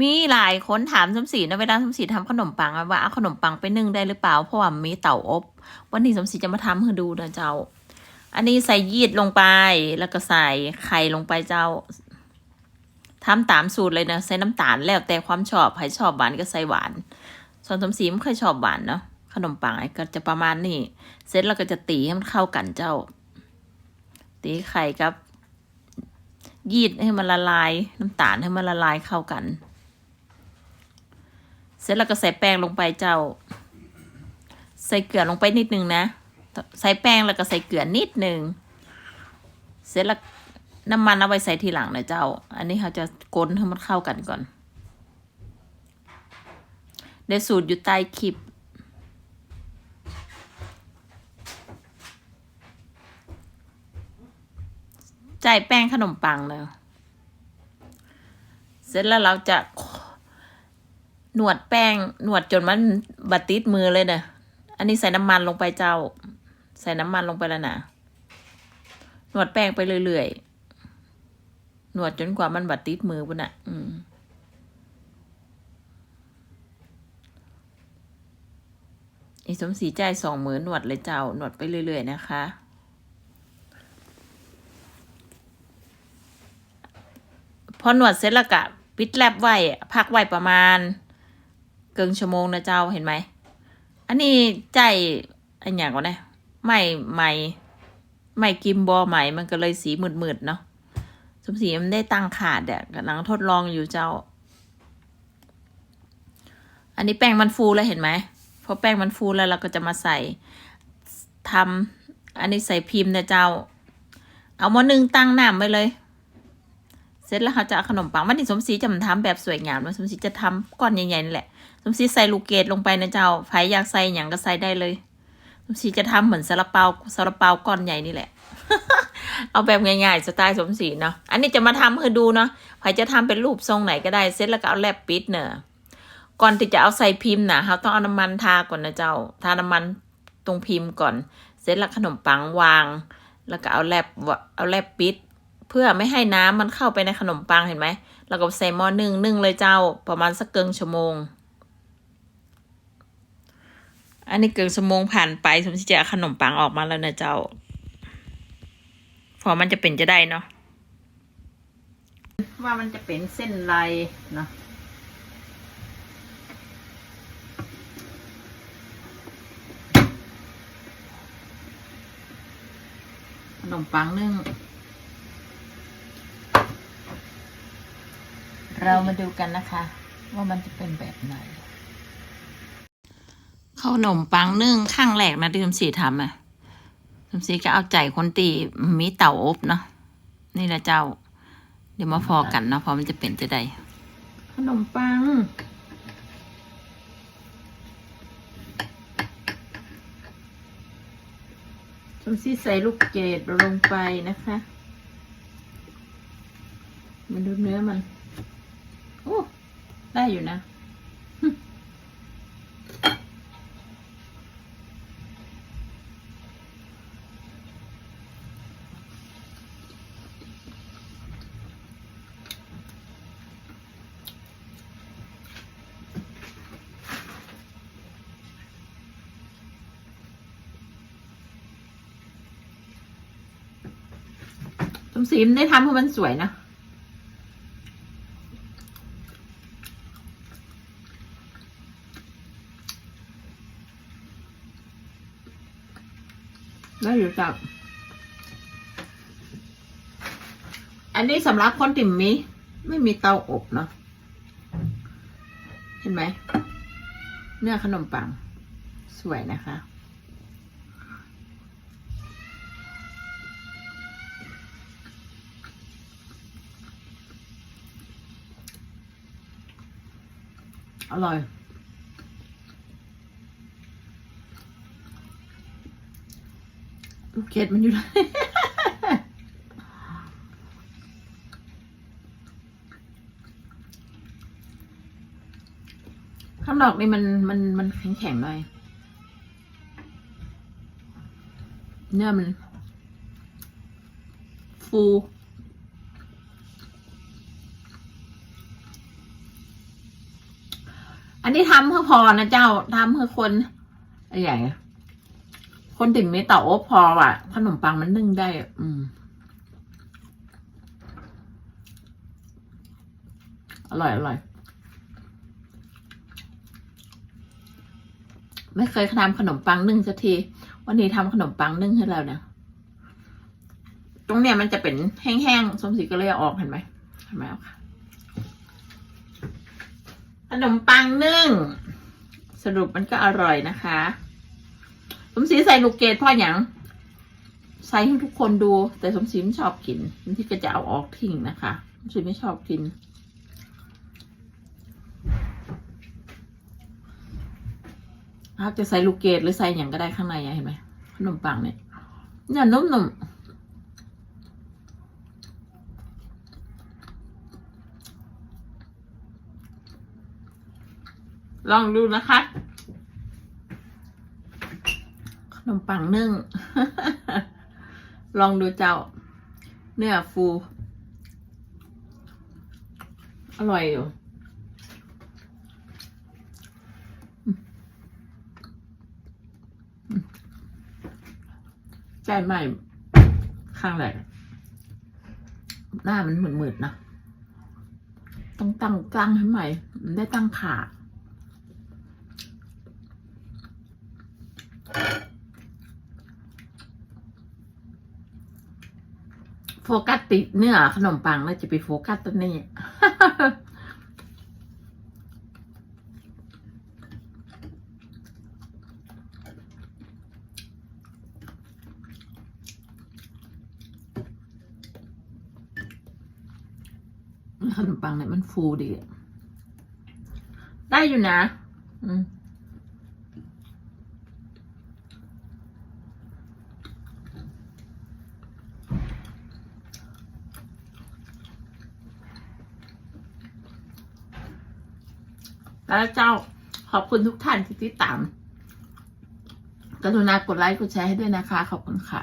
มีหลายคนถามสมศรีนะเวลาสมศรีทำขนมปังว่าเอาขนมปังไปนึ่งได้หรือเปล่าเพราะว่ามีเตาอบ วันนี้สมศรีจะมาทำให้ดูนะเจ้า อันนี้ใส่ยีสต์ลงไปแล้วก็ใส่ไข่ลงไปเจ้าทำตามสูตรเลยนะใส่น้ำตาลแล้วแต่ความชอบใครชอบหวานก็ใส่หวาน ส่วนสมศรีไม่ค่อยชอบหวานเนาะขนมปังก็จะประมาณนี้เสร็จแล้วก็จะตีให้มันเข้ากันเจ้า ตีไข่กับ ยีดให้มันละลาย น้ำตาลให้มันละลายเข้ากัน ร็จแล้วก็ใส่แป้งลงไปเจ้า ใส่เกลือลงไปนิดนึงนะ ใส่แป้งแล้วก็ใส่เกลือนิดนึง เสร็จแล้วน้ำมันเอาไว้ใส่ทีหลังนะเจ้า อันนี้เขาจะกลนให้มันเข้ากันก่อน เดี๋ยวสูตรอยู่ใต้คลิปจ่ายแป้งขนมปังเลย เสร็จแล้วเราจะ หนวดแป้ง หนวดจนมันบัดติดมือเลยเนะอันนี้ใส่น้ำมันลงไปเจ้า ใส่น้ำมันลงไปแล้วนะหนวดแป้งไปเรื่อยๆ หนวดจนกว่ามันบัดติดมือปุ่นอะ อืมอีสมสีใจสองมือหนวดเลยเจ้า หนวดไปเรื่อยๆนะคะ พอหนวดเสร็จแล้วก็ปิดแลบไว้ พักไว้ประมาณ เกิงชั่วโมงนะเจ้าเห็นไหม อันนี้ใจอันอย่างก่อนนะไม่ไม่ไม่กิมบอใหม่มันก็เลยสีมืดๆเนาะสมศรีมันได้ตั้งขาดเด็กกำลังทดลองอยู่เจ้า อันนี้แป้งมันฟูแล้วเห็นไหมพอแป้งมันฟูแล้วเราก็จะมาใส่ทำอันนี้ใส่พิมพ์นะเจ้า เอาหม้อหนึ่งตั้งน้ำไว้เลย เสร็จแล้วเขาจะเอาขนมปังวันนี้สมศรีจะมาทำแบบสวยงามนะสมศรีจะทำก้อนใหญ่ๆนี่แหละ สมศรีใส่ลูกเกดลงไปนะเจ้าใครอยากใส่อย่างก็ใส่ได้เลย สมศรีจะทำเหมือนซาลาเปาซาลาเปาก้อนใหญ่นี่แหละ เอาแบบง่ายๆสไตล์สมศรีเนาะ อันนี้จะมาทำให้ดูเนาะใครจะทำเป็นรูปทรงไหนก็ได้ เสร็จแล้วก็เอาแลบปิดเนอะก่อนที่จะเอาใส่พิมพ์นะเขาต้องเอาน้ำมันทาก่อนนะเจ้า ทาน้ำมันตรงพิมพ์ก่อน เสร็จแล้วขนมปังวาง แล้วก็เอาแลบเอาแลบปิด เพื่อไม่ให้น้ำมันเข้าไปในขนมปังเห็นไหมแล้วก็ใส่หม้อนึ่งนึ่งเลยเจ้าประมาณสักเกิงชั่วโมง อันนี้เกิงชั่วโมงผ่านไปสมมติจะขนมปังออกมาแล้วนะเจ้าพอมันจะเป็นจะได้เนาะว่ามันจะเป็นเส้นลายเนาะขนมปังนึ่ง เรามาดูกันนะคะ ว่ามันจะเป็นแบบไหนขนมปังนึ่งข้างแรกนะที่คุณสีทำอะคุณสีก็เอาใจคนตีมีเต่าอบเนาะนี่แหละเจ้า เดี๋ยวมาพอกันเนาะเพราะมันจะเป็นจะได้ขนมปังสมซีใส่ลูกเกดลงไปนะคะ มันดูเนื้อมันโอ้ได้อยู่นะสมศรีมได้ทำให้มันสวยนะ ได้อยู่จับ อันนี้สำหรับคนติ่มมีไม่มีเตาอบเนาะเห็นไหมเนื้อขนมปัง สวยนะคะ อร่อย ลูกเกดมันอยู่ไหนข้างนอกนี่มันมันมันแข็งแข็งๆหน่อย เนื้อมัน ฟูอันนี้ทำเพื่อพอนะเจ้าทำเพื่อคนอะไรอย่างเงี้ย คนติ่งไม่เต่าอบพอว่ะ ขนมปังมันนึ่งได้ อืม อร่อยอร่อย ไม่เคยทำขนมปังนึ่งสักที วันนี้ทำขนมปังนึ่งให้เราเนี่ยตรงเนี้ยมันจะเป็นแห้งๆส้มศรีก็เลยออกเห็นไหมเห็นไหมอาค่ะขนมปังนึ่ง สรุปมันก็อร่อยนะคะ มศรีใส่ลูกเกดพ่ออย่างใส่ให้ทุกคนดู แต่สมศรีไม่ชอบกินบางที่ก็จะเอาออกทิ้งนะคะสมศรีไม่ชอบกินครับจะใส่ลูกเกดหรือใส่อย่างก็ได้ข้างในเห็นไหมขนมปังเนี่ยเนี่ยนุ่มๆลองดูนะคะ ข นมปังนึ่ง ลองดูเจ้า เนื้อฟู อร่อยอยู่ใจใหม่ข้างแหลกหน้ามันหมือนๆนะ ต้องตั้งกลางให้ใหม่ ได้ตั้งขา โฟกัสติดเนื้อขนมปังแล้วจะไปโฟกัสตัวนี้ ขนมปังเนี่ยมันฟูดี ได้อยู่นะ อืม แล้วเจ้าขอบคุณทุกท่านที่ติดตาม กรุณากดไลค์กดแชร์ให้ด้วยนะคะ ขอบคุณค่ะ